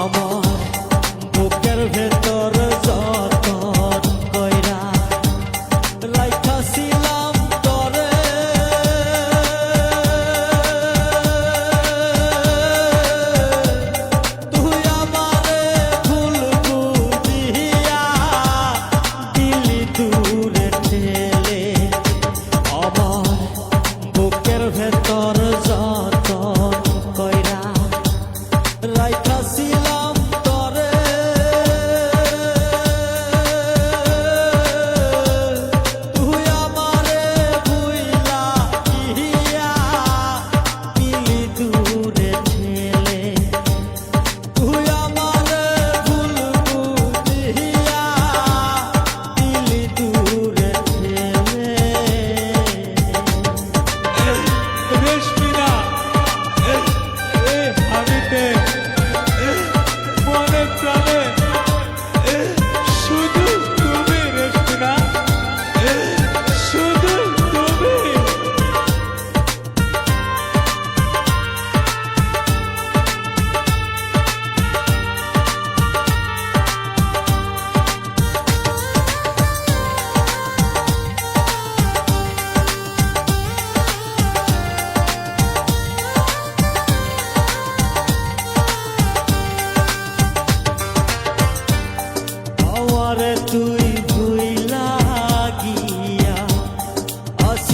আমার বুকের ভেতর যতন কইরা রাইখাছিলাম তরে। তুই আমারে ফুল বুঝিয়া দিলি দূরে ঠেলে। আমার বুকের ভেতর যতন কইরা রাইখা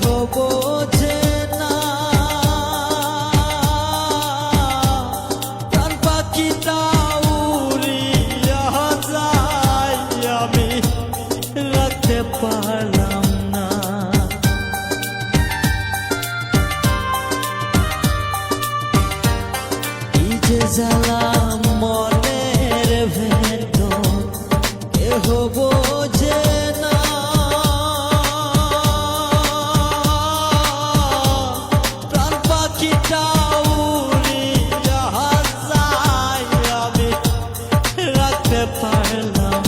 কেহ বোঝে না। প্রাণ পাখিটা উড়িয়া যাই আমি রাখতে পারলাম না। কি যে apart alone.